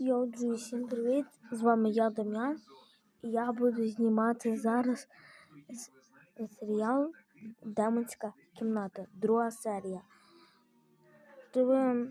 Йоу, друзі, всім привіт! З вами я, Дам'ян. І я буду знімати зараз серіал Демонська кімната, друга серія. То ви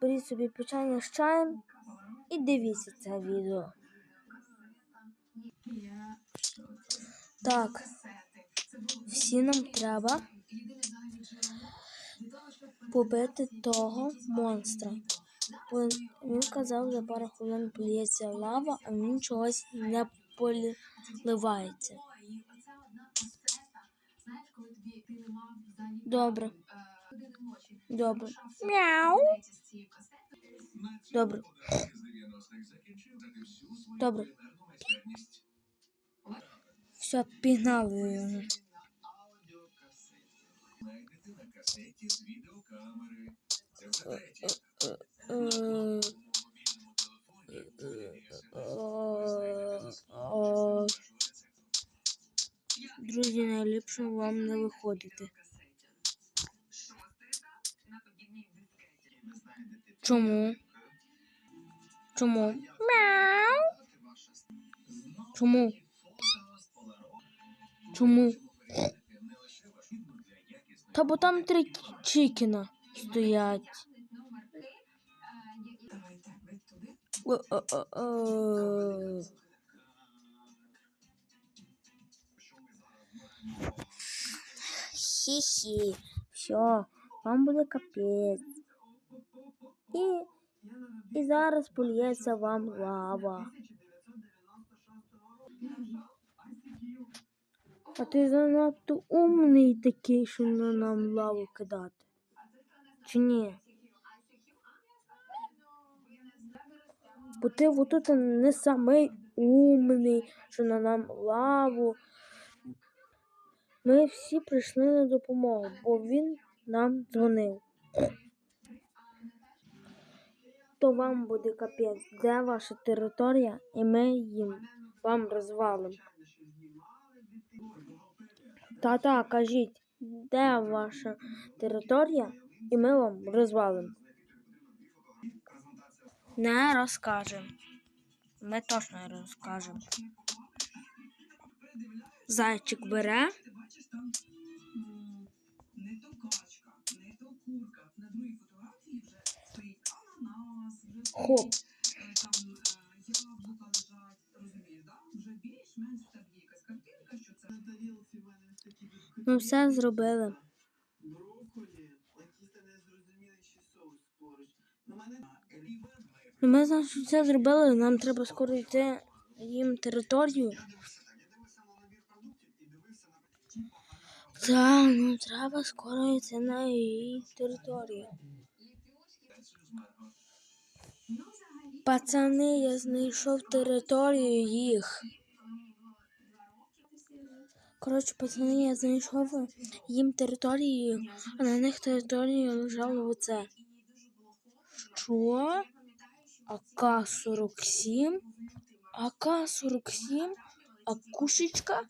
беріть собі печення з чаєм і дивіться це відео. Так, всі нам треба побити того монстра. Він казав, за пару хвилин поліється лава, а він чогось не поливається. Добре. Добре. Мяу. Добре. Добре. Все, пігнали його. Е, Найліпше вам не виходити. Чому? Чому? Мяу. Чому? Чому? Та бо там три чікіна стоять. Е-е-е-е. Хі-хі. Все, вам буде капець. І, і зараз полється вам лава. А ти занадто умний такий, що на нам лаву кидати. Чи ні? Бо ти отут не самий умний, що на нам лаву. Ми всі прийшли на допомогу, бо він нам дзвонив. То вам буде капець, де ваша територія, і ми їм вам розвалимо. Та-та, кажіть, де ваша територія, і ми вам розвалимо. Не розкажемо. Ми точно не розкажемо. Зайчик бере. Не то качка, не то курка. На другій фотографії вже стоїть ананас, вже Хоп. стоїть е, там е, яблука лежать. Розумієш, да? Вже більш-менш в тебе є якась картинка, що це тарілці в мене такі Ми Ну, все зробили. брокколі, якийсь та незрозумілий ще соус поруч. На мене рівен Ну, Ми значить все зробили. Нам треба скоро йти їм територію. Так, ну треба скоро йти на її територію. Пацани, я знайшов територію їх. Коротше, пацани, я знайшов їм територію, а на них територію лежало оце. Що? АК-47? АК-47? А кушечка?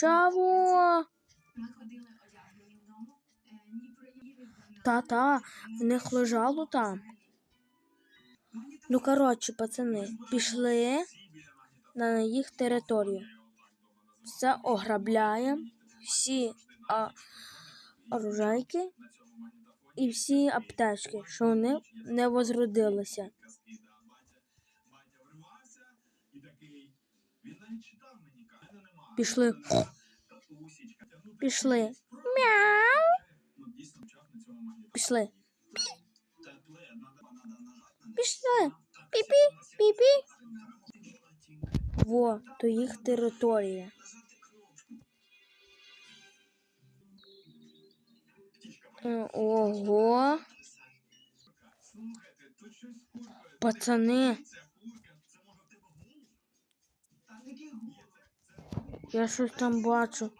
Чаво? Та-та, в них лежало там. Ну, коротше, пацани, пішли на їх територію. Все ограбляємо, всі а, оружайки і всі аптечки, що вони не возродилися. Пішли. Пішли. Мяу. Пішли. Пішли. Пі-пі, пі-пі. Во, то їх територія. Ого. Пацани. Я щось там бачу.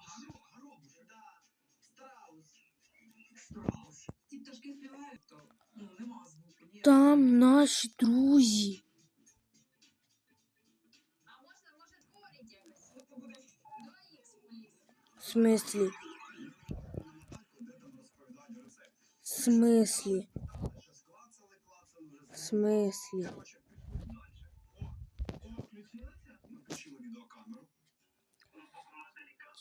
Там наші друзі. В смислі? В смислі? В смислі?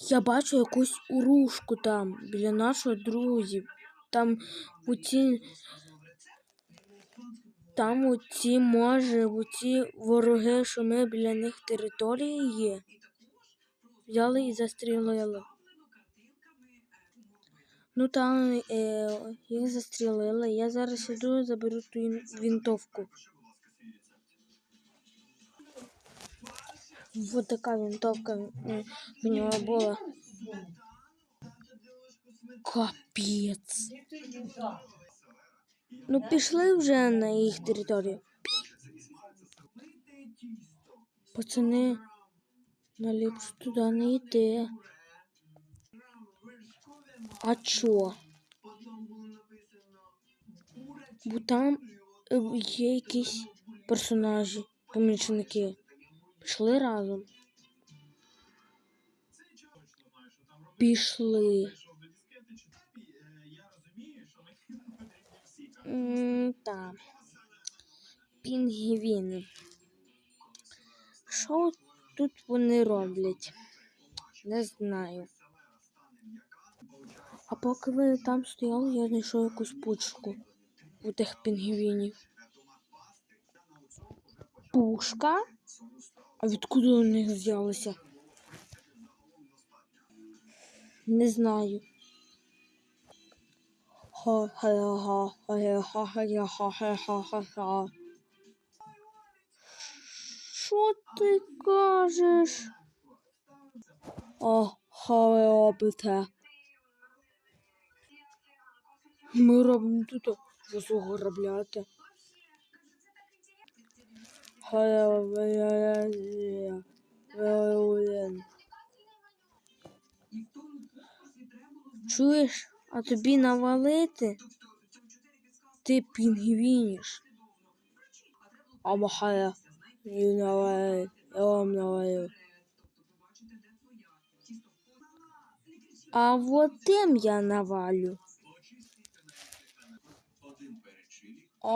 Я бачу якусь урушку там, біля наших друзів. Там у ці. Там у ці, може, у ці вороги, що ми біля них території є. Взяли і застрілили. Ну там е, їх застрілили. Я зараз іду заберу ту ін- вінтовку. Вот така винтовка в нього була. Капець. Ну пішли вже на їх територію. Пацани, наліпше туди не йти. А чо? Бо там є якісь персонажі, помічники. Пішли разом. Пішли. М, Та. Пінгвіни. Що тут вони роблять? Не знаю. А поки ви там стояли, я знайшов якусь пучку у тих пінгвінів. Пушка? А відкуди у них взялися? Не знаю. Що ти кажеш? О, ви робите? Ми робимо тут засуг грабляти. Чуєш, а тобі навалити? Ти пінгвініш. А махає. Не навалив. Я вам навалив. А вот тим я навалю. А.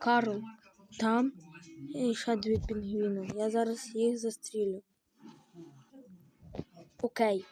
Карл, там і ще дві пінгвіни. Я зараз їх застрілю. Окей.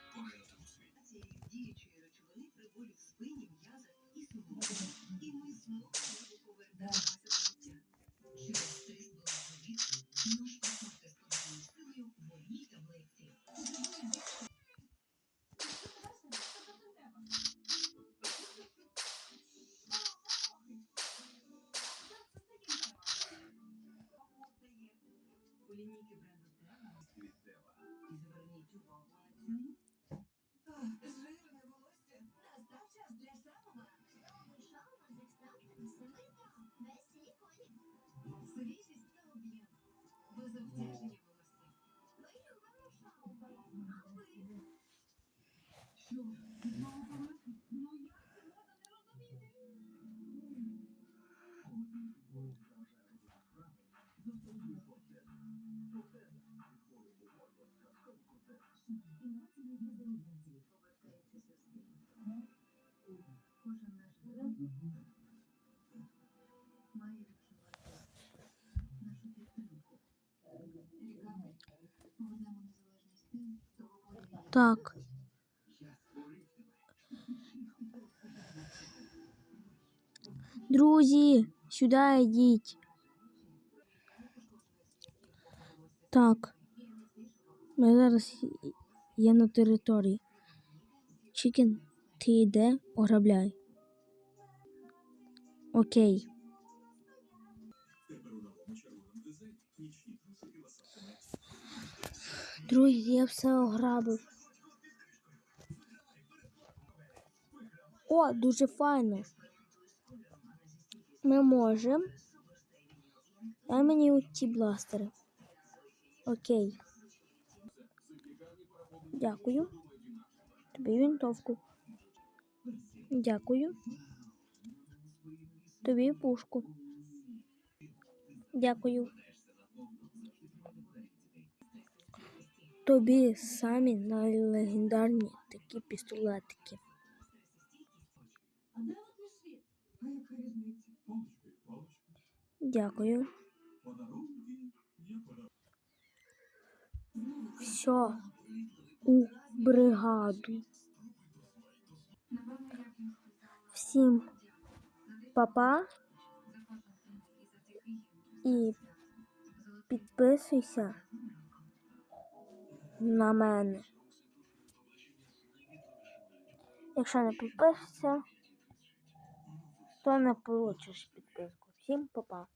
Так. Друзі, сюди йдіть. Так. Ми зараз є на території. Чікен, ти йде, ограбляй. Окей. Друзі, я все ограбив. О, дуже файно. Ми можемо. Дай мені ті бластери. Окей. Дякую. Тобі винтовку. Дякую. Тобі пушку. Дякую. тобі самі найлегендарні такі пістолетики. А де світ? Дякую. Все. У бригаду. Всім папа і підписуйся на мене. Якщо не підпишешся, то не получиш підписку. Всім папа.